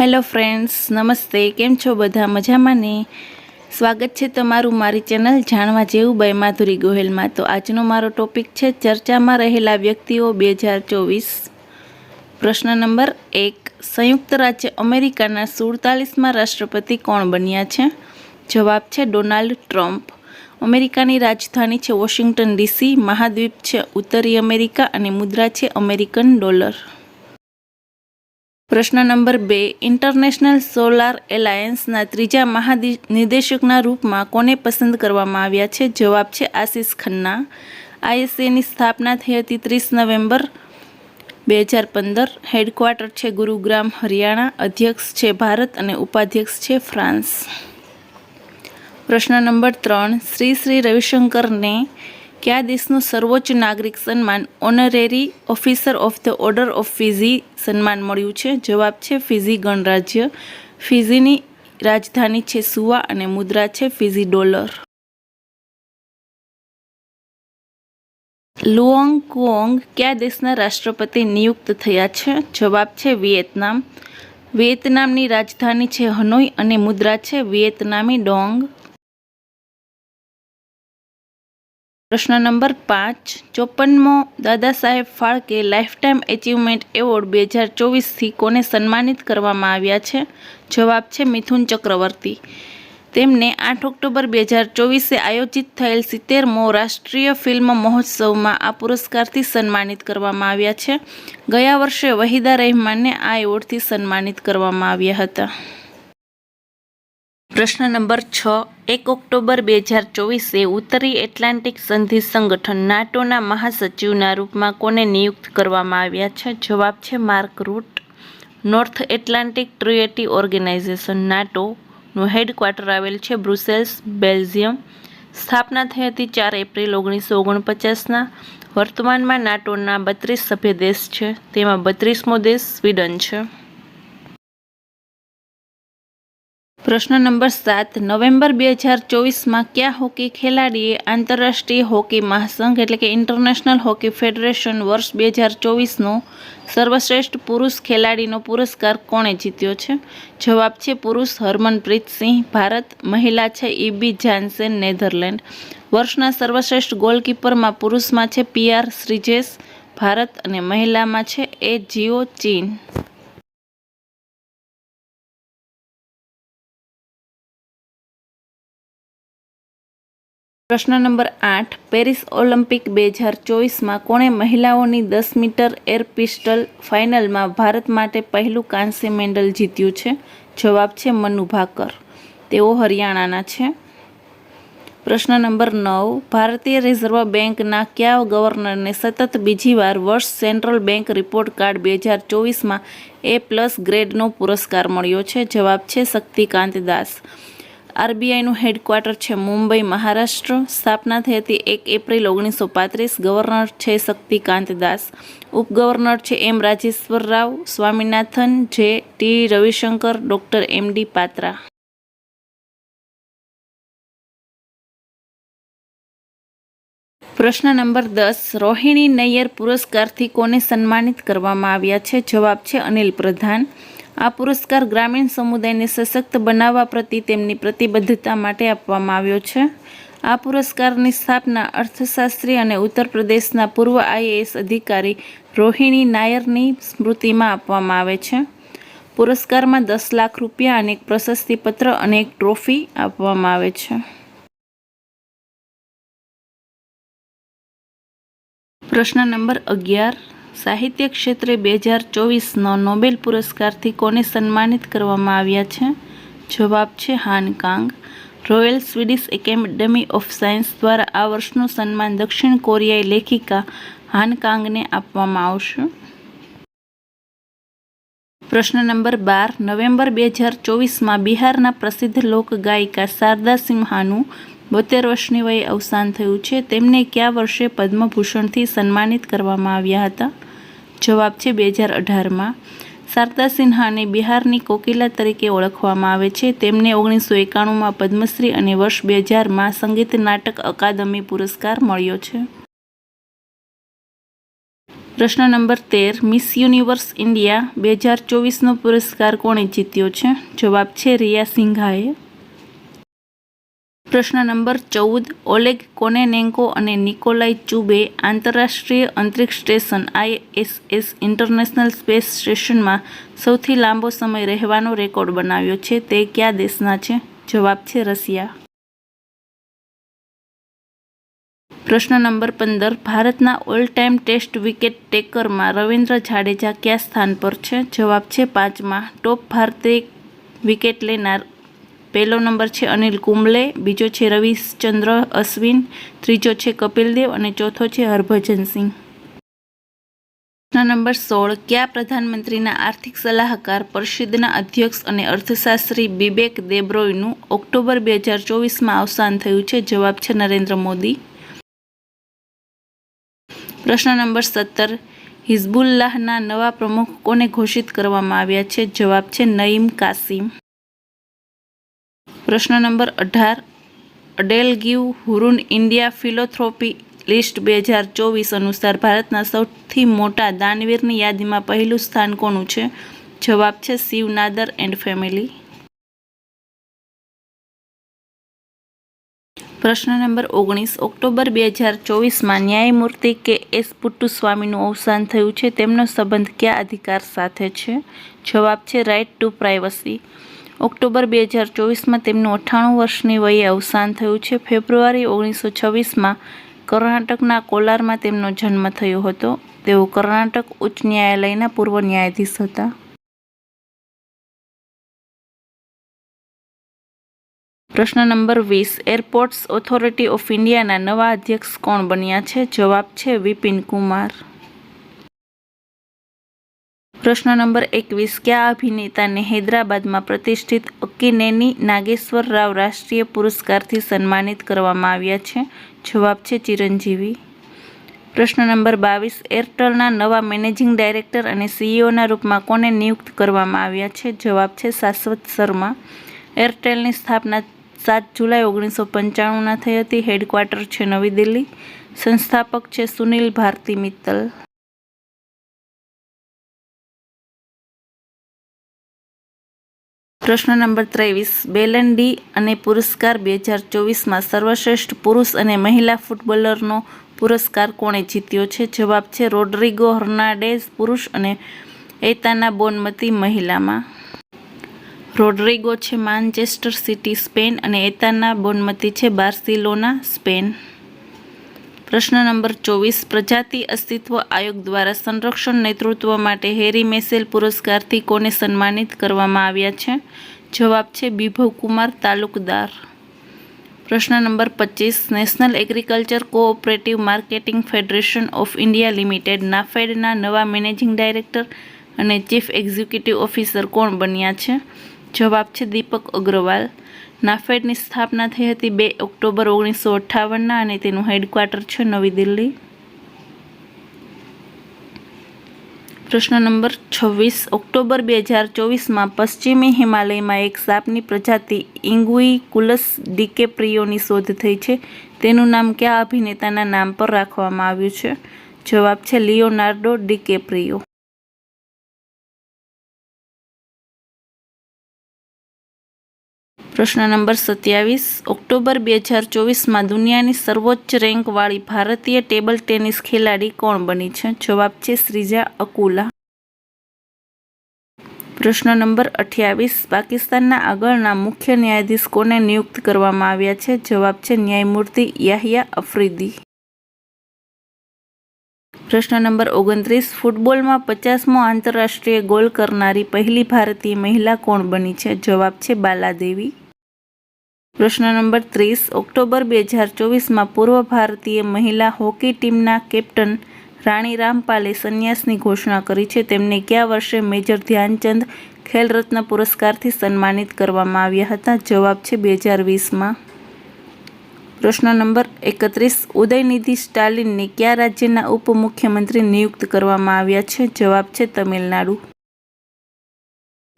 Hello friends, નમસ્તે. કેમ છો બધા? મજામાં ને? સ્વાગત છે તમારું મારી ચેનલ જાણવા જેવું બાય માધુરી ગોહેલમાં. તો આજનો મારો ટોપિક છે, ચર્ચામાં રહેલા વ્યક્તિઓ બે હજાર ચોવીસ. પ્રશ્ન નંબર એક, સંયુક્ત રાજ્ય અમેરિકાના સુડતાલીસમાં રાષ્ટ્રપતિ કોણ બન્યા છે? જવાબ છે ડોનાલ્ડ ટ્રમ્પ. અમેરિકાની રાજધાની છે વોશિંગ્ટન ડીસી, મહાદ્વીપ છે ઉત્તરી અમેરિકા અને મુદ્રા છે અમેરિકન ડોલર. પ્રશ્ન નંબર બે ઇન્ટરનેશનલ સોલાર એલાયન્સના ત્રીજા મહાનિદેશકના રૂપમાં કોને પસંદ કરવામાં આવ્યા છે? જવાબ છે આશિષ ખન્ના. આઈએસએની સ્થાપના થઈ હતી ત્રીસ નવેમ્બર બે હજાર પંદર. હેડક્વાર્ટર છે ગુરુગ્રામ, હરિયાણા. અધ્યક્ષ છે ભારત અને ઉપાધ્યક્ષ છે ફ્રાન્સ. પ્રશ્ન નંબર ત્રણ, શ્રી શ્રી રવિશંકરને કયા દેશનું સર્વોચ્ચ નાગરિક સન્માન honorary officer of the order of Fiji સન્માન મળ્યું છે? જવાબ છે ફિઝી ગણરાજ્ય. ફિઝીની રાજધાની છે સુવા અને મુદ્રા છે ફિઝી ડોલર. લુઓંગ કુઓંગ કયા દેશના રાષ્ટ્રપતિ નિયુક્ત થયા છે? જવાબ છે વિયેતનામ. વિયેતનામની રાજધાની છે હનોઈ અને મુદ્રા છે વિયેતનામી ડોંગ. પ્રશ્ન નંબર પાંચ, ચોપનમો દાદા સાહેબ ફાળકે લાઇફટાઈમ એચિવમેન્ટ એવોર્ડ બે હજાર ચોવીસથી કોને સન્માનિત કરવામાં આવ્યા છે? જવાબ છે મિથુન ચક્રવર્તી. તેમને આઠ ઓક્ટોબર બે હજાર ચોવીસે આયોજિત થયેલ સિત્તેરમો રાષ્ટ્રીય ફિલ્મ મહોત્સવમાં આ પુરસ્કારથી સન્માનિત કરવામાં આવ્યા છે. ગયા વર્ષે વહીદા રહેમાનને આ એવોર્ડથી સન્માનિત કરવામાં આવ્યા હતા. પ્રશ્ન નંબર છ. એક ઓક્ટોબર બે હજાર ચોવીસે ઉત્તરી એટલાન્ટિક સંધિ સંગઠન નાટોના મહાસચિવના રૂપમાં કોને નિયુક્ત કરવામાં આવ્યા છે? જવાબ છે Mark Rutte. North Atlantic Treaty Organization નાટોનું headquarter આવેલ છે બ્રુસેલ્સ, બેલ્જિયમ. સ્થાપના થઈ હતી ચાર એપ્રિલ ઓગણીસો ઓગણપચાસના. વર્તમાનમાં નાટોના બત્રીસ સભ્ય દેશ છે. તેમાં બત્રીસમો દેશ સ્વીડન છે. પ્રશ્ન નંબર સાત. નવેમ્બર બે હજાર ચોવીસમાં કયા હોકી ખેલાડીએ આંતરરાષ્ટ્રીય હોકી મહાસંઘ એટલે કે ઇન્ટરનેશનલ હોકી ફેડરેશન વર્ષ બે હજાર ચોવીસનો સર્વશ્રેષ્ઠ પુરુષ ખેલાડીનો પુરસ્કાર કોણે જીત્યો છે? જવાબ છે પુરુષ હરમનપ્રીત સિંહ. ભારત, મહિલા છે ઇબી જાન્સેન, નેધરલેન્ડ. વર્ષના સર્વશ્રેષ્ઠ ગોલકીપરમાં પુરુષમાં છે પીઆર શ્રીજેશ. ભારત અને મહિલામાં છે એ જીઓ ચીન. પ્રશ્ન નંબર આઠ, પેરિસ ઓલિમ્પિક બે હજાર ચોવીસમાં કોણે મહિલાઓની દસ મીટર એર પિસ્ટલ ફાઇનલમાં ભારત માટે પહેલું કાંસ્ય મેડલ જીત્યું છે? જવાબ છે મનુ ભાકર. તેઓ હરિયાણાના છે. પ્રશ્ન નંબર નવ, ભારતીય રિઝર્વ બેંકના કયા ગવર્નરને સતત બીજી વાર વર્ષ સેન્ટ્રલ બેંક રિપોર્ટ કાર્ડ બે હજાર ચોવીસમાં એ પ્લસ ગ્રેડનો પુરસ્કાર મળ્યો છે? જવાબ છે શક્તિકાંત દાસ. આરબીઆઈનું હેડક્વાર્ટર છે મુંબઈ, મહારાષ્ટ્ર. સ્થાપના થઈ હતી એક એપ્રિલ ઓગણીસો પાંત્રીસ. ગવર્નર છે શક્તિકાંત દાસ. ઉપગવર્નર છે એમ Rajeshwar Rao, Swaminathan, J T Ravishankar, doctor M D Patra. પ્રશ્ન નંબર દસ. રોહિણી નૈયર પુરસ્કારથી કોને સન્માનિત કરવામાં આવ્યા છે? જવાબ છે અનિલ પ્રધાન. આ પુરસ્કાર ગ્રામીણ સમુદાયને સશક્ત બનાવવા પ્રતિ તેમની પ્રતિબદ્ધતા માટે આપવામાં આવ્યો છે. આ પુરસ્કારની સ્થાપના અર્થશાસ્ત્રી અને ઉત્તર પ્રદેશના પૂર્વ આઈએએસ અધિકારી રોહિણી નાયરની સ્મૃતિમાં આપવામાં આવે છે. પુરસ્કારમાં દસ લાખ રૂપિયા અને એક પ્રશસ્તિપત્ર અને એક ટ્રોફી આપવામાં આવે છે. પ્રશ્ન નંબર અગિયાર. સાહિત્ય ક્ષેત્રે બે હજાર ચોવીસનો નોબેલ પુરસ્કારથી કોને સન્માનિત કરવામાં આવ્યા છે? જવાબ છે Han Kang. Royal Swedish Academy of Science દ્વારા આ વર્ષનું સન્માન દક્ષિણ કોરિયાઈ લેખિકા હાન કાંગને આપવામાં આવશે. પ્રશ્ન નંબર બાર. નવેમ્બર બે હજાર ચોવીસમાં બિહારના પ્રસિદ્ધ લોકગાયિકા શારદા સિંહાનું બોતેર વર્ષની વયે અવસાન થયું છે. તેમને કયા વર્ષે પદ્મભૂષણથી સન્માનિત કરવામાં આવ્યા હતા? જવાબ છે બે હજાર અઢારમાં શારદા સિન્હાને બિહારની કોકિલા તરીકે ઓળખવામાં આવે છે. તેમને ઓગણીસો એકાણુંમાં પદ્મશ્રી અને વર્ષ બે હજારમાં સંગીત નાટક અકાદમી પુરસ્કાર મળ્યો છે. પ્રશ્ન નંબર તેર, મિસ યુનિવર્સ ઇન્ડિયા બે હજાર ચોવીસનો પુરસ્કાર કોણે જીત્યો છે? જવાબ છે રિયા સિંઘાએ. પ્રશ્ન નંબર ચૌદ, ઓલેગ કોનેનેન્કો અને નિકોલાઈ ચુબે આંતરરાષ્ટ્રીય અંતરિક્ષ સ્ટેશન આઈએસએસ ઇન્ટરનેશનલ સ્પેસ સ્ટેશનમાં સૌથી લાંબો સમય રહેવાનો રેકોર્ડ બનાવ્યો છે, તે કયા દેશના છે? જવાબ છે રશિયા. પ્રશ્ન નંબર પંદર, ભારતના ઓલ ટાઈમ ટેસ્ટ વિકેટ ટેકરમાં રવિન્દ્ર જાડેજા કયા સ્થાન પર છે? જવાબ છે પાંચમાં. ટોપ ભારતીય વિકેટ લેનાર પહેલો નંબર છે અનિલ કુંબલે, બીજો છે રવિચંદ્ર અશ્વિન, ત્રીજો છે કપિલ દેવ અને ચોથો છે હરભજન સિંહ. નંબર સોળ, કયા પ્રધાનમંત્રીના આર્થિક સલાહકાર પરિષદના અધ્યક્ષ અને અર્થશાસ્ત્રી બિબેક દેબ્રોયનું ઓક્ટોબર બે હજાર ચોવીસમાં અવસાન થયું છે? જવાબ છે નરેન્દ્ર મોદી. પ્રશ્ન નંબર સત્તર, હિઝબુલ્લાહના નવા પ્રમુખ કોને ઘોષિત કરવામાં આવ્યા છે? જવાબ છે નઈમ કાસિમ. પ્રશ્ન નંબર અઢાર. EdelGive Hurun India philanthropy list બે હજાર ચોવીસ અનુસાર ભારતના સૌથી મોટા દાનવીરની યાદીમાં પહેલું સ્થાન કોનું છે? જવાબ છે શિવનાદર એન્ડ ફેમિલી. પ્રશ્ન નંબર ઓગણીસ. ઓક્ટોબર બે હજાર ચોવીસમાં ન્યાયમૂર્તિ કે એસ પુટ્ટુસ્વામીનું અવસાન થયું છે. તેમનો સંબંધ કયા અધિકાર સાથે છે? જવાબ છે રાઇટ ટુ પ્રાઇવસી ઓક્ટોબર બે હજાર ચોવીસમાં તેમનું અઠ્ઠાણું વર્ષની વયે અવસાન થયું છે. ફેબ્રુઆરી ઓગણીસો છવ્વીસમાં કર્ણાટકના કોલારમાં તેમનો જન્મ થયો હતો. તેઓ કર્ણાટક ઉચ્ચ ન્યાયાલયના પૂર્વ ન્યાયાધીશ હતા. પ્રશ્ન નંબર વીસ. એરપોર્ટ્સ ઓથોરિટી ઓફ ઇન્ડિયાના નવા અધ્યક્ષ કોણ બન્યા છે? જવાબ છે વિપિન કુમાર. પ્રશ્ન નંબર એકવીસ, કયા અભિનેતાને હૈદરાબાદમાં પ્રતિષ્ઠિત અક્કિનેની નાગેશ્વર રાવ રાષ્ટ્રીય પુરસ્કારથી સન્માનિત કરવામાં આવ્યા છે? જવાબ છે ચિરંજીવી. પ્રશ્ન નંબર બાવીસ, એરટેલના નવા મેનેજિંગ ડાયરેક્ટર અને સીઈઓના રૂપમાં કોને નિયુક્ત કરવામાં આવ્યા છે? જવાબ છે શાશ્વત શર્મા. એરટેલની સ્થાપના સાત જુલાઈ ઓગણીસો પંચાણુંના થઈ હતી. હેડક્વાર્ટર છે નવી દિલ્હી. સંસ્થાપક છે સુનિલ ભારતી મિત્તલ. પ્રશ્ન નંબર ત્રેવીસ બેલન ડી અને પુરસ્કાર બે હજાર ચોવીસમાં સર્વશ્રેષ્ઠ પુરુષ અને મહિલા ફૂટબોલરનો પુરસ્કાર કોણે જીત્યો છે? જવાબ છે રોડ્રિગો હર્નાડેઝ, પુરુષ અને એતાના બોનમતી મહિલામાં. રોડ્રિગો છે માન્ચેસ્ટર સિટી, સ્પેન અને એતાના બોનમતી છે બાર્સિલોના, સ્પેન. પ્રશ્ન નંબર ચોવીસ, પ્રજાતિ અસ્તિત્વ આયોગ દ્વારા સંરક્ષણ નેતૃત્વ માટે હેરી મેસેલ પુરસ્કારથી કોને સન્માનિત કરવામાં આવ્યા છે? જવાબ છે બિભવકુમાર તાલુકદાર. પ્રશ્ન નંબર પચીસ, National Agriculture Cooperative Marketing Federation of India Limited, નાફેડના નવા મેનેજિંગ ડાયરેક્ટર અને ચીફ એક્ઝિક્યુટિવ ઓફિસર કોણ બન્યા છે? જવાબ છે દીપક અગ્રવાલ. નાફેડની સ્થાપના થઈ હતી બે ઓક્ટોબર ઓગણીસો અઠ્ઠાવનના અને તેનું હેડક્વાર્ટર છે નવી દિલ્હી. પ્રશ્ન નંબર છવ્વીસ. ઓક્ટોબર બે હજાર ચોવીસમાં પશ્ચિમી હિમાલયમાં એક સાપની પ્રજાતિ ઇંગુઈકુલસ ડિકેપ્રિયોની શોધ થઈ છે. તેનું નામ કયા અભિનેતાના નામ પર રાખવામાં આવ્યું છે? જવાબ છે લિયોનાર્ડો ડિકેપ્રિયો. પ્રશ્ન નંબર સત્યાવીસ. ઓક્ટોબર બે હજાર ચોવીસમાં દુનિયાની સર્વોચ્ચ રેન્કવાળી ભારતીય ટેબલ ટેનિસ ખેલાડી કોણ બની છે? જવાબ છે શ્રીજા અકુલા. પ્રશ્ન નંબર અઠ્યાવીસ. પાકિસ્તાનના આગળના મુખ્ય ન્યાયાધીશ કોને નિયુક્ત કરવામાં આવ્યા છે. જવાબ છે ન્યાયમૂર્તિ યાહિયા અફ્રીદી. પ્રશ્ન નંબર ઓગણત્રીસ. ફૂટબોલમાં પચાસમો આંતરરાષ્ટ્રીય ગોલ કરનારી પહેલી ભારતીય મહિલા કોણ બની છે? જવાબ છે બાલાદેવી. પ્રશ્ન નંબર ત્રીસ. ઓક્ટોબર બે હજાર ચોવીસમાં પૂર્વ ભારતીય મહિલા હોકી ટીમના કેપ્ટન રાણી રામપાલે સંન્યાસની ઘોષણા કરી છે. તેમને કયા વર્ષે મેજર ધ્યાનચંદ ખેલરત્ન પુરસ્કારથી સન્માનિત કરવામાં આવ્યા હતા? જવાબ છે બે હજાર વીસમાં. પ્રશ્ન નંબર એકત્રીસ. ઉદયનિધિ સ્ટાલિનને કયા રાજ્યના ઉપમુખ્યમંત્રી નિયુક્ત કરવામાં આવ્યા છે? જવાબ છે તમિલનાડુ.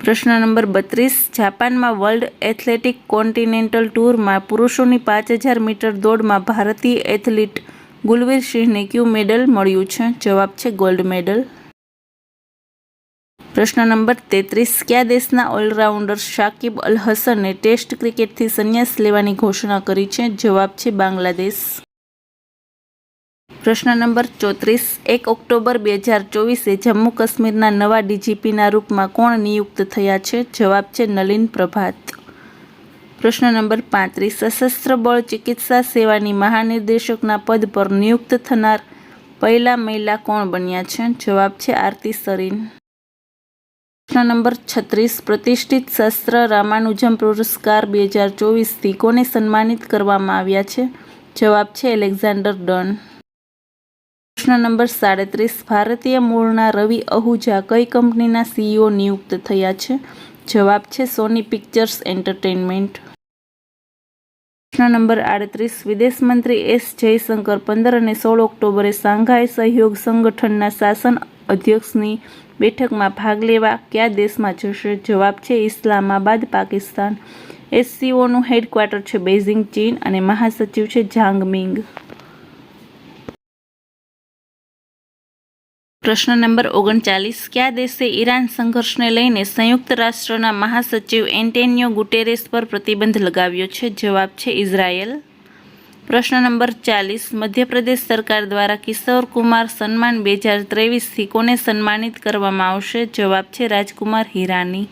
પ્રશ્ન નંબર બત્રીસ, જાપાનમાં વર્લ્ડ એથ્લેટિક કોન્ટિનેન્ટલ ટૂરમાં પુરુષોની પાંચ હજાર મીટર દોડમાં ભારતીય એથ્લીટ ગુલવીર સિંહને ક્યુ મેડલ મળ્યું છે? જવાબ છે ગોલ્ડ મેડલ. પ્રશ્ન નંબર તેત્રીસ, કયા દેશના ઓલરાઉન્ડર શાકિબ અલ હસને ટેસ્ટ ક્રિકેટથી સંન્યાસ લેવાની ઘોષણા કરી છે? જવાબ છે બાંગ્લાદેશ. પ્રશ્ન નંબર ચોત્રીસ. એક ઓક્ટોબર બે હજાર ચોવીસે જમ્મુ કાશ્મીરના નવા ડીજીપીના રૂપમાં કોણ નિયુક્ત થયા છે? જવાબ છે નલિન પ્રભાત. પ્રશ્ન નંબર પાંત્રીસ. સશસ્ત્ર બળ ચિકિત્સા સેવાની મહાનિર્દેશકના પદ પર નિયુક્ત થનાર પહેલા મહિલા કોણ બન્યા છે? જવાબ છે આરતી સરીન. પ્રશ્ન નંબર છત્રીસ. પ્રતિષ્ઠિત શસ્ત્ર રામાનુજમ પુરસ્કાર બે હજાર ચોવીસથી કોને સન્માનિત કરવામાં આવ્યા છે? જવાબ છે એલેક્ઝાન્ડર ડન. પ્રશ્ન નંબર સાડત્રીસ. ભારતીય મૂળના રવિ અહુજા કઈ કંપનીના સીઈઓ નિયુક્ત થયા છે? જવાબ છે સોની પિક્ચર્સ એન્ટરટેનમેન્ટ. પ્રશ્ન નંબર આડત્રીસ. વિદેશ મંત્રી એસ જયશંકર પંદર અને સોળ ઓક્ટોબરે શાંઘાઈ સહયોગ સંગઠનના શાસન અધ્યક્ષની બેઠકમાં ભાગ લેવા કયા દેશમાં જશે? જવાબ છે ઇસ્લામાબાદ, પાકિસ્તાન. એસસીઓનું હેડક્વાર્ટર છે બેઇઝિંગ ચીન અને મહાસચિવ છે જાંગમિંગ પ્રશ્ન નંબર ઓગણચાલીસ, કયા દેશે ઈરાન સંઘર્ષને લઈને સંયુક્ત રાષ્ટ્રના મહાસચિવ એન્ટેનિયો ગુટેરેસ પર પ્રતિબંધ લગાવ્યો છે? જવાબ છે ઇઝરાયેલ. પ્રશ્ન નંબર ચાલીસ, મધ્યપ્રદેશ સરકાર દ્વારા કિશોર કુમાર સન્માન બે હજાર ત્રેવીસથી કોને સન્માનિત કરવામાં આવશે? જવાબ છે રાજકુમાર હિરાની.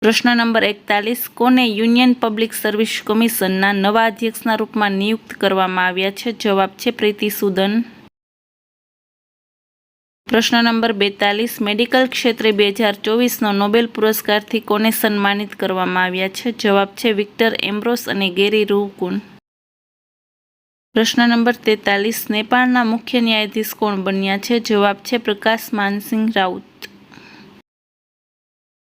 પ્રશ્ન નંબર એકતાલીસ, કોને યુનિયન પબ્લિક સર્વિસ કમિશનના નવા અધ્યક્ષના રૂપમાં નિયુક્ત કરવામાં આવ્યા છે? જવાબ છે પ્રીતિ સુદન. પ્રશ્ન નંબર બેતાલીસ, મેડિકલ ક્ષેત્રે બે હજાર ચોવીસનો નોબેલ પુરસ્કારથી કોને સન્માનિત કરવામાં આવ્યા છે? જવાબ છે વિક્ટર એમ્બ્રોસ અને ગેરી રૂકુન પ્રશ્ન નંબર તેતાલીસ, નેપાળના મુખ્ય ન્યાયાધીશ કોણ બન્યા છે? જવાબ છે પ્રકાશ માનસિંહ રાઉત.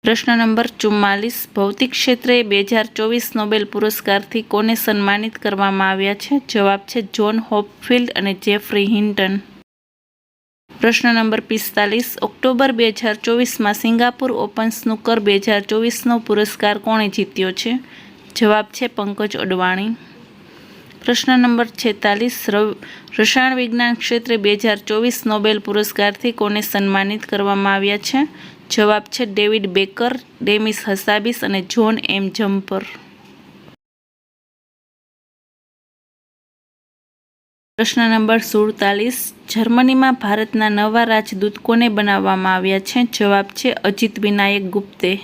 પ્રશ્ન નંબર ચુમ્માલીસ, ભૌતિક ક્ષેત્રે બે હજાર ચોવીસ નોબેલ પુરસ્કારથી કોને સન્માનિત કરવામાં આવ્યા છે? જવાબ છે જોન હોપફિલ્ડ અને જેફરી હિન્ટન. પ્રશ્ન નંબર પિસ્તાલીસ, ઓક્ટોબર બે હજાર ચોવીસમાં સિંગાપુર ઓપન સ્નૂકર બે હજાર ચોવીસનો પુરસ્કાર કોણે જીત્યો છે? જવાબ છે પંકજ અડવાણી. પ્રશ્ન નંબર છેતાલીસ રસાયણ વિજ્ઞાન ક્ષેત્રે બે હજાર ચોવીસ નોબેલ પુરસ્કારથી કોને સન્માનિત કરવામાં આવ્યા છે? જવાબ છે ડેવિડ બેકર, ડેમિસ હસાબિસ અને જોન એમ જમ્પર. પ્રશ્ન નંબર સુડતાલીસ. જર્મનીમાં ભારતના નવા રાજદૂત કોને બનાવવામાં આવ્યા છે. જવાબ છે, અજીત વિનાયક ગુપ્તે.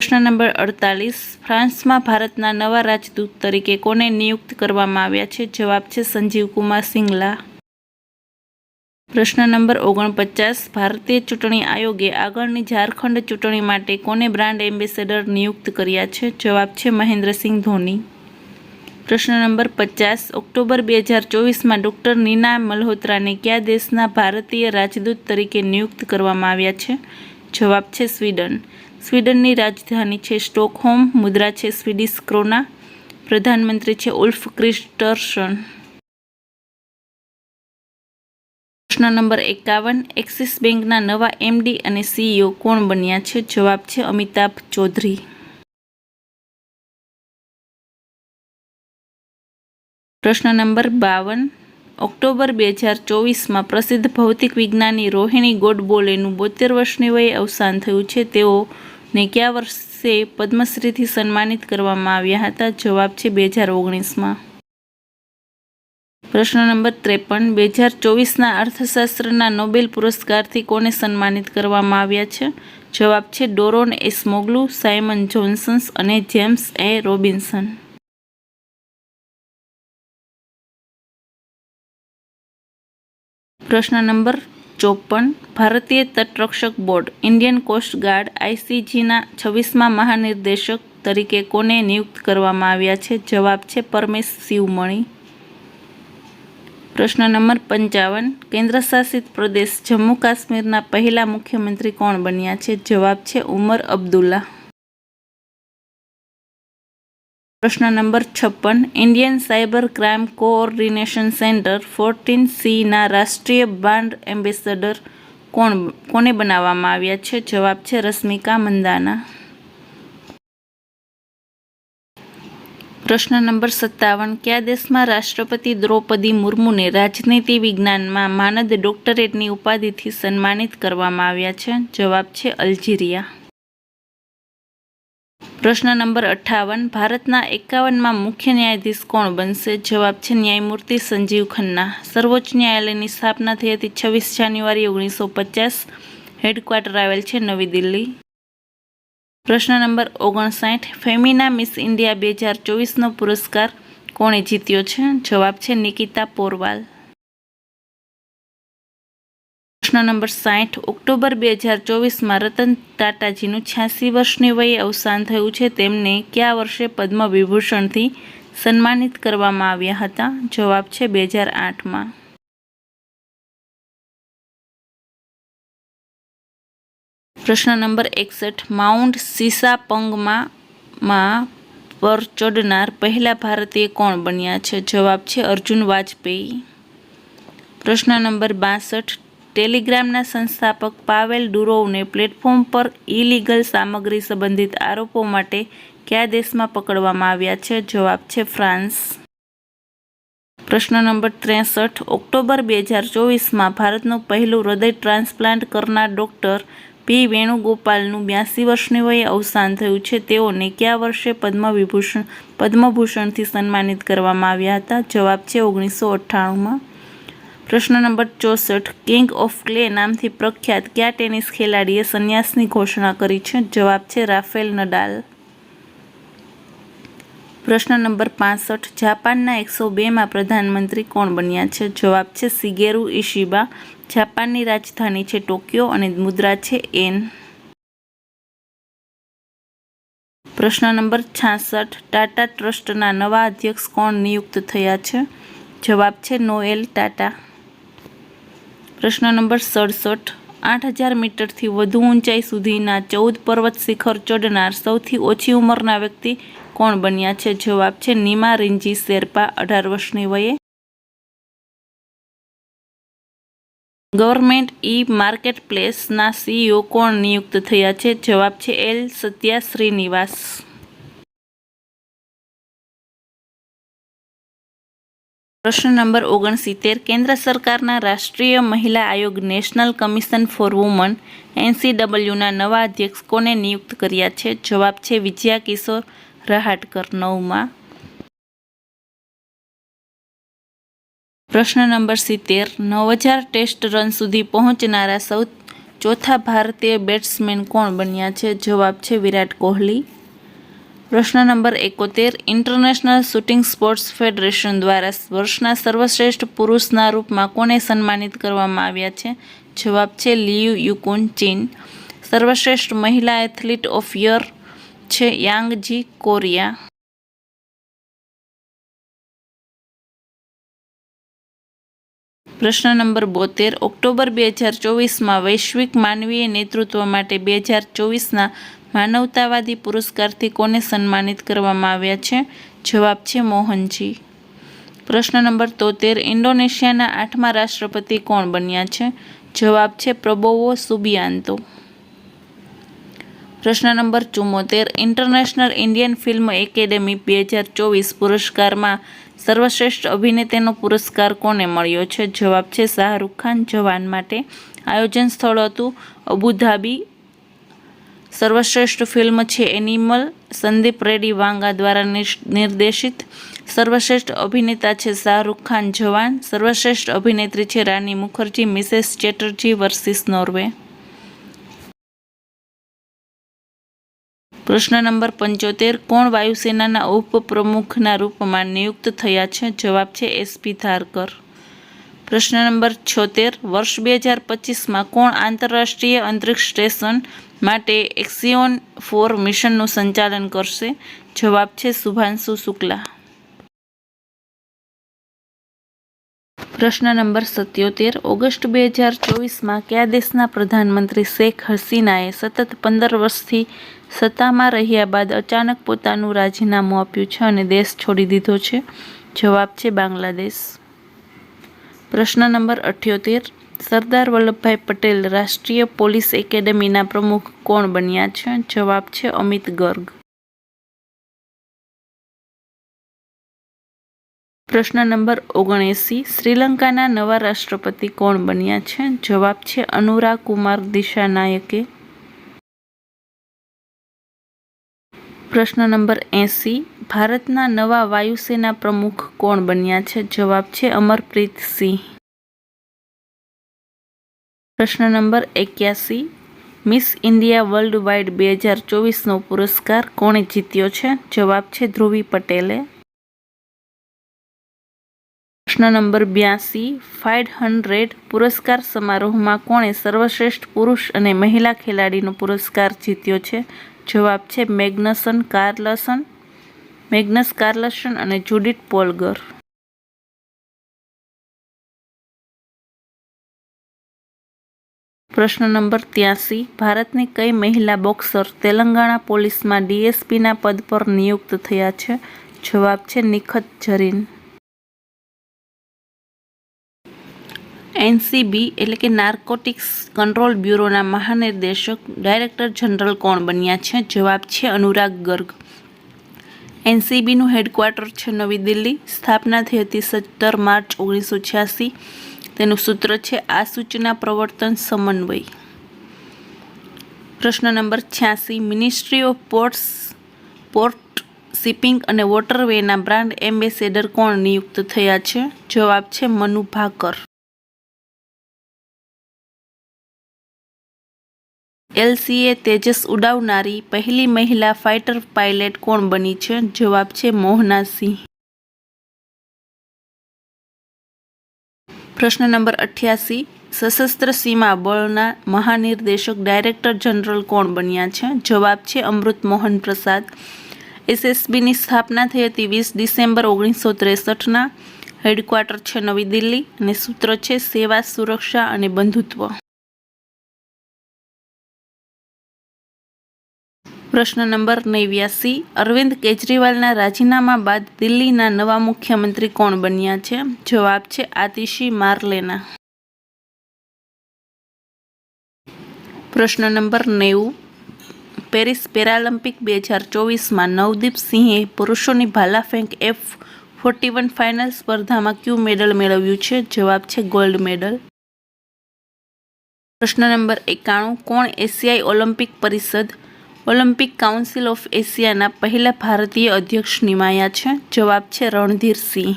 પ્રશ્ન નંબર અડતાલીસ. ફ્રાન્સમાં ભારતના નવા રાજદૂત તરીકે કોને નિયુક્ત કરવામાં આવ્યા છે? જવાબ છે, સંજીવ કુમાર સિંગલા. પ્રશ્ન નંબર ઓગણપચાસ. ભારતીય ચૂંટણી આયોગે આગળની ઝારખંડ ચૂંટણી માટે કોને બ્રાન્ડ એમ્બેસેડર નિયુક્ત કર્યા છે? જવાબ છે, મહેન્દ્રસિંહ ધોની. પ્રશ્ન નંબર પચાસ. ઓક્ટોબર બે હજાર ચોવીસમાં ડૉક્ટર નીના મલ્હોત્રાને કયા દેશના ભારતીય રાજદૂત તરીકે નિયુક્ત કરવામાં આવ્યા છે? જવાબ છે સ્વીડન. સ્વીડનની રાજધાની છે સ્ટોકહોમ, મુદ્રા છે સ્વીડિશ ક્રોના. પ્રધાનમંત્રી છે ઉલ્ફ ક્રિસ્ટર્સન. પ્રશ્ન નંબર એકાવન. એક્સિસ બેંકના નવા એમડી અને સીઈઓ કોણ બન્યા છે? જવાબ છે અમિતાભ ચૌધરી. પ્રશ્ન નંબર બાવન. ઓક્ટોબર બે હજાર ચોવીસમાં પ્રસિદ્ધ ભૌતિક વિજ્ઞાની રોહિણી ગોડબોલેનું બોતેર વર્ષની વયે અવસાન થયું છે. તેઓને કયા વર્ષે પદ્મશ્રીથી સન્માનિત કરવામાં આવ્યા હતા? જવાબ છે બે હજાર ઓગણીસમાં પ્રશ્ન નંબર ત્રેપન. બે હજાર ચોવીસના અર્થશાસ્ત્રના નોબેલ પુરસ્કારથી કોને સન્માનિત કરવામાં આવ્યા છે? જવાબ છે ડોરોન એસ મોગલુ, સાયમન જોન્સન્સ અને જેમ્સ એ રોબિન્સન. પ્રશ્ન નંબર ચોપન. ભારતીય તટરક્ષક બોર્ડ, ઇન્ડિયન કોસ્ટ ગાર્ડ આઈસીજીના છવ્વીસમાં મહાનિર્દેશક તરીકે કોને નિયુક્ત કરવામાં આવ્યા છે? જવાબ છે પરમેશ શિવમણી. પ્રશ્ન નંબર પંચાવન. કેન્દ્રશાસિત પ્રદેશ જમ્મુ કાશ્મીરના પહેલા મુખ્યમંત્રી કોણ બન્યા છે? જવાબ છે ઉમર અબ્દુલ્લા પ્રશ્ન નંબર છપ્પન Indian Cyber Crime Coordination Centre fourteen સીના રાષ્ટ્રીય બ્રાન્ડ એમ્બેસેડર કોણ કોને બનાવવામાં આવ્યા છે? જવાબ છે રશ્મિકા મંદાના. પ્રશ્ન નંબર સત્તાવન, કયા દેશમાં રાષ્ટ્રપતિ દ્રૌપદી મુર્મુને રાજનીતિ વિજ્ઞાનમાં માનદ ડોક્ટરેટની ઉપાધિથી સન્માનિત કરવામાં આવ્યા છે? જવાબ છે અલ્જીરિયા. પ્રશ્ન નંબર અઠ્ઠાવન, ભારતના એકાવનમાં મુખ્ય ન્યાયાધીશ કોણ બનશે? જવાબ છે ન્યાયમૂર્તિ સંજીવ ખન્ના. સર્વોચ્ચ ન્યાયાલયની સ્થાપના થઈ હતી છવ્વીસ જાન્યુઆરી ઓગણીસો પચાસ. હેડક્વાર્ટર આવેલ છે નવી દિલ્હી. પ્રશ્ન નંબર ઓગણસાઠ, ફેમિના મિસ ઇન્ડિયા બે હજાર ચોવીસનો પુરસ્કાર કોણે જીત્યો છે? જવાબ છે નિકિતા પોરવાલ. પ્રશ્ન નંબર સાઠ, ઓક્ટોબર બે હજાર ચોવીસમાં રતન ટાટાજીનું છ્યાસી વર્ષની વયે અવસાન થયું છે. તેમને કયા વર્ષે પદ્મ સન્માનિત કરવામાં આવ્યા હતા? જવાબ છે બે હજાર આઠમાં. પ્રશ્ન નંબર એકસઠ, માઉન્ટ સીસાપંગમાં માં પર ચડનાર પહેલા ભારતીય કોણ બન્યા છે? જવાબ છે અર્જુન વાજપેયી. પ્રશ્ન નંબર બાસઠ ટેલિગ્રામના સંસ્થાપક પાવેલ ડુરોવને પ્લેટફોર્મ પર ઇલીગલ સામગ્રી સંબંધિત આરોપો માટે કયા દેશમાં પકડવામાં આવ્યા છે? જવાબ છે ફ્રાન્સ. પ્રશ્ન નંબર ત્રેસઠ. ઓક્ટોબર બે હજાર ચોવીસમાં ભારતનું પહેલું હૃદય ટ્રાન્સપ્લાન્ટ કરનાર ડૉક્ટર પી વેણુગોપાલનું બ્યાસી વર્ષની વયે અવસાન થયું છે. તેઓને કયા વર્ષે પદ્મવિભૂષણ પદ્મભૂષણથી સન્માનિત કરવામાં આવ્યા હતા? જવાબ છે ઓગણીસો અઠ્ઠાણુંમાં. પ્રશ્ન નંબર ચોસઠ કિંગ ઓફ ક્લે નામથી પ્રખ્યાત કયા ટેનિસ ખેલાડીએ સંન્યાસની ઘોષણા કરી છે? જવાબ છે રાફેલ નડાલ. પ્રશ્ન નંબર પાસઠ, જાપાનના એકસો બેમાં પ્રધાનમંત્રી કોણ બન્યા છે? જવાબ છે સિગેરુ ઇશિબા. જાપાનની રાજધાની છે ટોક્યો અને મુદ્રા છે એન. પ્રશ્ન નંબર છાસઠ, ટાટા ટ્રસ્ટના નવા અધ્યક્ષ કોણ નિયુક્ત થયા છે? જવાબ છે નોએલ ટાટા. પ્રશ્ન નંબર સડસઠ. આઠ હજાર મીટરથી વધુ ઊંચાઈ સુધીના ચૌદ પર્વત શિખર ચડનાર સૌથી ઓછી ઉંમરના વ્યક્તિ કોણ બન્યા છે? જવાબ છે નીમા રિંજી શેરપા, અઢાર વર્ષની વયે. ગવર્મેન્ટ ઈ માર્કેટ પ્લેસના સીઈઓ કોણ નિયુક્ત થયા છે? જવાબ છે એલ. સત્યા શ્રીનિવાસ પ્રશ્ન નંબર ઓગણસિત્તેર, કેન્દ્ર સરકારના રાષ્ટ્રીય મહિલા આયોગ નેશનલ કમિશન ફોર વુમન, એનસીડબલ્યુના નવા અધ્યક્ષ કોને નિયુક્ત કર્યા છે? જવાબ છે વિજયા કિશોર રહાટકર, નવમાં. પ્રશ્ન નંબર સિત્તેર, નવ હજાર ટેસ્ટ રન સુધી પહોંચનારા સૌ, ચોથા ભારતીય બેટ્સમેન કોણ બન્યા છે? જવાબ છે વિરાટ કોહલી. પ્રશ્ન નંબર એકોતેર ઇન્ટરનેશનલ શૂટિંગ સ્પોર્ટ્સ ફેડરેશન દ્વારા વર્ષના સર્વશ્રેષ્ઠ પુરુષના રૂપમાં કોને સન્માનિત કરવામાં આવ્યા છે? જવાબ છે લિયુ યુકુન ચીન. સર્વશ્રેષ્ઠ મહિલા એથ્લીટ ઓફ યર છે યાંગજી કોરિયા. પ્રશ્ન નંબર બોતેર, ઓક્ટોબર બે હજાર ચોવીસમાં વૈશ્વિક માનવીય નેતૃત્વ માટે બે હજાર ચોવીસના માનવતાવાદી પુરસ્કારથી કોને સન્માનિત કરવામાં આવ્યા છે? જવાબ છે મોહનજી. પ્રશ્ન નંબર તોતેર, ઇન્ડોનેશિયાના આઠમા રાષ્ટ્રપતિ કોણ બન્યા છે? જવાબ છે પ્રબોવો સુબિયાન્તો પ્રશ્ન નંબર ચુમ્મોતેર, ઇન્ટરનેશનલ ઇન્ડિયન ફિલ્મ એકેડેમી બે હજાર ચોવીસ પુરસ્કારમાં સર્વશ્રેષ્ઠ અભિનેતાનો પુરસ્કાર કોને મળ્યો છે? જવાબ છે શાહરૂખ ખાન. જવાન માટે આયોજન સ્થળ હતું અબુધાબી સર્વશ્રેષ્ઠ ફિલ્મ છે એનિમલ સંદીપ રેડ્ડી વાંગા દ્વારા નિર્દેશિત. સર્વશ્રેષ્ઠ અભિનેતા છે શાહરૂખ ખાન જવાન. સર્વશ્રેષ્ઠ અભિનેત્રી છે Rani Mukerji, Mrs Chatterjee versus Norway. પ્રશ્ન નંબર પંચોતેર, કોણ વાયુસેનાના ઉપપ્રમુખના રૂપમાં નિયુક્ત થયા છે? જવાબ છે એસપી ધારકર. પ્રશ્ન નંબર છોતેર, વર્ષ બે હજાર પચીસમાં કોણ આંતરરાષ્ટ્રીય અંતરિક્ષ સ્ટેશન માટે એક્સિયોન ફોર મિશનનું સંચાલન કરશે. જવાબ છે શુભાંશુ શુક્લા. પ્રશ્ન નંબર સત્યોતેર. ઓગસ્ટ બે હજાર ચોવીસમાં કયા દેશના પ્રધાનમંત્રી શેખ હસીનાએ સતત પંદર વર્ષથી સત્તામાં રહ્યા બાદ અચાનક પોતાનું રાજીનામું આપ્યું છે અને દેશ છોડી દીધો છે? જવાબ છે બાંગ્લાદેશ. પ્રશ્ન નંબર અઠ્યોતેર. સરદાર વલ્લભભાઈ પટેલ રાષ્ટ્રીય પોલીસ એકેડેમીના પ્રમુખ કોણ બન્યા છે? જવાબ છે અમિત ગર્ગ. પ્રશ્ન નંબર ઓગણએંસી. શ્રીલંકાના નવા રાષ્ટ્રપતિ કોણ બન્યા છે? જવાબ છે અનુરા કુમાર દિશાનાયકે. પ્રશ્ન નંબર એંસી. ભારતના નવા વાયુસેના પ્રમુખ કોણ બન્યા છે? જવાબ છે અમરપ્રીત સિંહ. પ્રશ્ન નંબર એક્યાસી. મિસ ઇન્ડિયા વર્લ્ડ વાઇડ બે હજાર ચોવીસનો પુરસ્કાર કોણે જીત્યો છે? જવાબ છે ધ્રુવી પટેલે. પ્રશ્ન નંબર બ્યાસી. ફાઇવ હંડ્રેડ પુરસ્કાર સમારોહમાં કોણે સર્વશ્રેષ્ઠ પુરુષ અને મહિલા ખેલાડીનો પુરસ્કાર જીત્યો છે? જવાબ છે મેગ્નસન કાર્લસન. મેગ્નસ કાર્લસન અને જુડિટ પોલગર. પ્રશ્ન નંબર ત્યાસી. ભારતની કઈ મહિલા બોક્સર તેલંગાણા પોલીસમાં ડીએસપીના પદ પર નિયુક્ત થયા છે? જવાબ છે નિખત જરીન એનસીબી એટલે કે નાર્કોટિક્સ કંટ્રોલ બ્યુરોના મહાનિર્દેશક, ડાયરેક્ટર જનરલ કોણ બન્યા છે? જવાબ છે અનુરાગ ગર્ગ. એનસીબીનું હેડક્વાર્ટર છે નવી દિલ્હી. સ્થાપના થઈ હતી સત્તર માર્ચ ઓગણીસો છ્યાસી. તેનું સૂત્ર છે, આ સૂચના પ્રવર્તન સમન્વય. પ્રશ્ન નંબર છ્યાસી ministry of ports port shipping અને વોટરવેના બ્રાન્ડ એમ્બેસેડર કોણ નિયુક્ત થયા છે? જવાબ છે, મનુ ભાકર. એલસીએ તેજસ ઉડાવનારી પહેલી મહિલા ફાઇટર પાયલટ કોણ બની છે? જવાબ છે મોહના સિંહ પ્રશ્ન નંબર અઠ્યાસી, સશસ્ત્ર સીમા બળના મહાનિર્દેશક ડાયરેક્ટર જનરલ કોણ બન્યા છે? જવાબ છે અમૃત મોહન પ્રસાદ. એસએસબીની સ્થાપના થઈ હતી વીસ ડિસેમ્બર ઓગણીસો ત્રેસઠના. હેડક્વાર્ટર છે નવી દિલ્હી અને સૂત્ર છે સેવા, સુરક્ષા અને બંધુત્વ. પ્રશ્ન નંબર નેવ્યાસી. અરવિંદ કેજરીવાલના રાજીનામા બાદ દિલ્હીના નવા મુખ્યમંત્રી કોણ બન્યા છે? જવાબ છે આતિશી માર્લેના. પ્રશ્ન નંબર નેવું. પેરિસ પેરાલિમ્પિક બે હજાર ચોવીસમાં નવદીપ સિંહે પુરુષોની ભાલા ફેંક એફ ફોર્ટી વન ફાઇનલ સ્પર્ધામાં કયું મેડલ મેળવ્યું છે? જવાબ છે ગોલ્ડ મેડલ. પ્રશ્ન નંબર એકાણું. કોણ એશિયાઈ ઓલિમ્પિક પરિષદ ઓલિમ્પિક કાઉન્સિલ ઓફ એશિયાના પહેલા ભારતીય અધ્યક્ષ નિમાયા છે. જવાબ છે રણધીર સિંહ.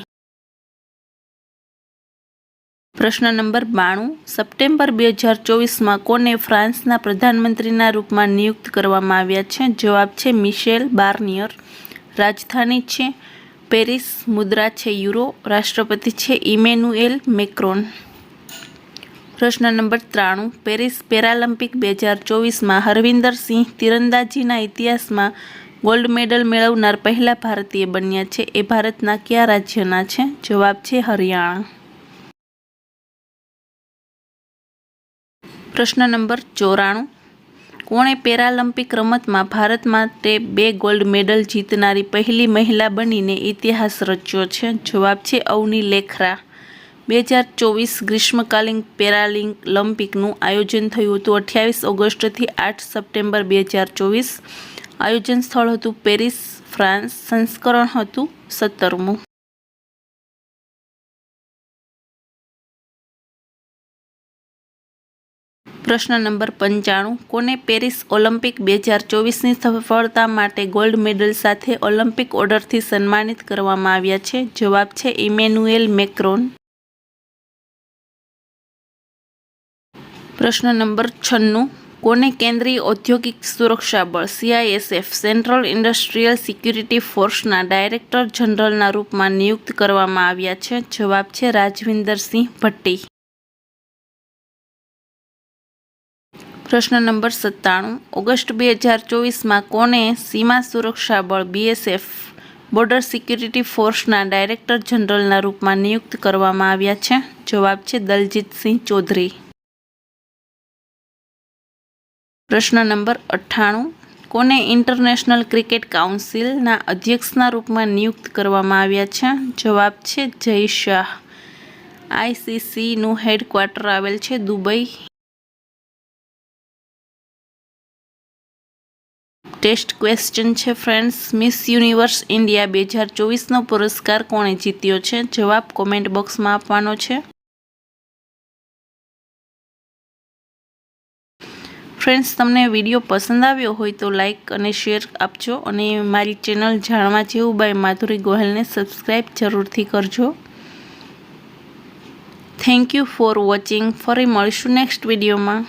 પ્રશ્ન નંબર બાણું. સપ્ટેમ્બર બે હજાર ચોવીસમાં કોને ફ્રાન્સના પ્રધાનમંત્રીના રૂપમાં નિયુક્ત કરવામાં આવ્યા છે? જવાબ છે મિશેલ બાર્નિયર. રાજધાની છે પેરિસ, મુદ્રા છે યુરો, રાષ્ટ્રપતિ છે ઇમેન્યુએલ મેક્રોન. પ્રશ્ન નંબર ત્રાણું. પેરિસ પેરાલિમ્પિક બે હજાર ચોવીસમાં હરવિંદર સિંહ તીરંદાજીના ઇતિહાસમાં ગોલ્ડ મેડલ મેળવનાર પહેલા ભારતીય બન્યા છે. એ ભારતના કયા રાજ્યના છે? જવાબ છે હરિયાણા. પ્રશ્ન નંબર ચોરાણું. કોણે પેરાલિમ્પિક રમતમાં ભારત માટે બે ગોલ્ડ મેડલ જીતનારી પહેલી મહિલા બનીને ઇતિહાસ રચ્યો છે? જવાબ છે અવની લેખરા. બે હજાર ચોવીસ ગ્રીષ્મકાલીન પેરાલિમ્પિકનું આયોજન થયું હતું. અઠ્યાવીસ ઓગસ્ટથી આઠ સપ્ટેમ્બર બે હજાર ચોવીસ આયોજન સ્થળ હતું પેરિસ, ફ્રાન્સ. સંસ્કરણ હતું સત્તરમું. પ્રશ્ન નંબર પંચાણું. કોને પેરિસ ઓલિમ્પિક બે હજાર ચોવીસની સફળતા માટે ગોલ્ડ મેડલ સાથે ઓલિમ્પિક ઓર્ડરથી સન્માનિત કરવામાં આવ્યા છે? જવાબ છે ઇમેન્યુએલ મેક્રોન. પ્રશ્ન નંબર છન્નું. કોને કેન્દ્રીય ઔદ્યોગિક સુરક્ષા બળ સીઆઈએસએફ સેન્ટ્રલ ઇન્ડસ્ટ્રીયલ સિક્યુરિટી ફોર્સના ડાયરેક્ટર જનરલના રૂપમાં નિયુક્ત કરવામાં આવ્યા છે? જવાબ છે રાજવિન્દરસિંહ ભટ્ટી. પ્રશ્ન નંબર સત્તાણું. ઓગસ્ટ બે હજાર ચોવીસમાં કોને સીમા સુરક્ષા બળ બીએસએફ બોર્ડર સિક્યુરિટી ફોર્સના ડાયરેક્ટર જનરલના રૂપમાં નિયુક્ત કરવામાં આવ્યા છે? જવાબ છે દલજીતસિંહ ચૌધરી. પ્રશ્ન નંબર અઠ્ઠાણું. કોને ઇન્ટરનેશનલ ક્રિકેટ કાઉન્સિલના અધ્યક્ષના રૂપમાં નિયુક્ત કરવામાં આવ્યા છે? જવાબ છે જય શાહ. આઈસીસીનું હેડક્વાર્ટર આવેલ છે દુબઈ. ટેસ્ટ ક્વેશ્ચન છે ફ્રેન્ડ્સ, મિસ યુનિવર્સ ઇન્ડિયા બે હજાર ચોવીસનો પુરસ્કાર કોણે જીત્યો છે? જવાબ કોમેન્ટ બોક્સમાં આપવાનો છે. ફ્રેન્ડ્સ તમને વીડિયો પસંદ આવ્યો હોય તો લાઇક અને શેર આપજો અને મારી ચેનલ જાણવા જેવું બાય માધુરી ગોહેલને સબસ્ક્રાઈબ જરૂરથી કરજો. થેન્ક યુ ફોર વોચિંગ ફરી મળીશું નેક્સ્ટ વિડીયોમાં